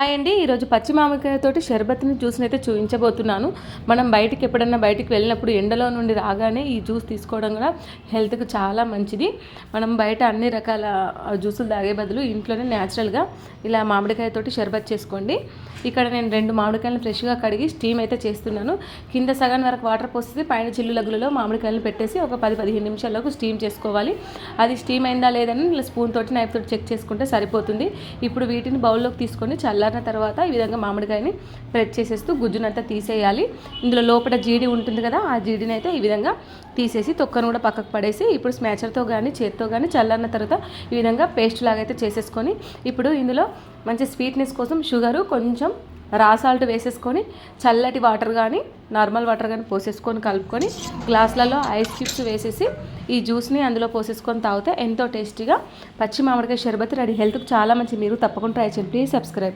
Hi అండి. ఈరోజు పచ్చి మామిడికాయతోటి షర్బత్ని జ్యూస్ని అయితే చూపించబోతున్నాను. మనం బయటికి ఎప్పుడన్నా బయటికి వెళ్ళినప్పుడు ఎండలో నుండి రాగానే ఈ జ్యూస్ తీసుకోవడం కూడా హెల్త్కి చాలా మంచిది. మనం బయట అన్ని రకాల జ్యూసులు తాగే బదులు ఇంట్లోనే న్యాచురల్గా ఇలా మామిడికాయతోటి షర్బత్ చేసుకోండి. ఇక్కడ నేను రెండు మామిడికాయలను ఫ్రెష్గా కడిగి స్టీమ్ అయితే చేస్తున్నాను. కింద సగం వరకు వాటర్ పోసేసి పైన చిల్లు లగ్గులలో మామిడికాయలను పెట్టేసి ఒక పది పదిహేను నిమిషాలకు స్టీమ్ చేసుకోవాలి. అది స్టీమ్ అయిందా లేదని ఇలా స్పూన్ తోటి నైఫ్ తోటి చెక్ చేసుకుంటే సరిపోతుంది. ఇప్పుడు వీటిని బౌల్లోకి తీసుకొని చల్లారిన తర్వాత ఈ విధంగా మామిడికాయని ప్రెస్ చేసేస్తూ గుజ్జునంతా తీసేయాలి. ఇందులో లోపల జీడి ఉంటుంది కదా ఆ జీడిని అయితే ఈ విధంగా తీసేసి తొక్కను కూడా పక్కకు పడేసి ఇప్పుడు స్మాచర్తో కానీ చేత్తో కానీ చల్లారిన తర్వాత ఈ విధంగా పేస్ట్ లాగా అయితే చేసేసుకొని ఇప్పుడు ఇందులో మంచి స్వీట్నెస్ కోసం షుగరు కొంచెం రా సాల్ట్ వేసేసుకొని చల్లటి వాటర్ కానీ నార్మల్ వాటర్ కానీ పోసేసుకొని కలుపుకొని గ్లాసులలో ఐస్ క్యూబ్స్ వేసేసి ఈ జ్యూస్ని అందులో పోసేసుకొని తాగితే ఎంతో టేస్టీగా పచ్చి మామిడికాయ షర్బత్ రెడీ. హెల్త్కి చాలా మంచి. మీరు తప్పకుండా ట్రై చేయండి. Please subscribe.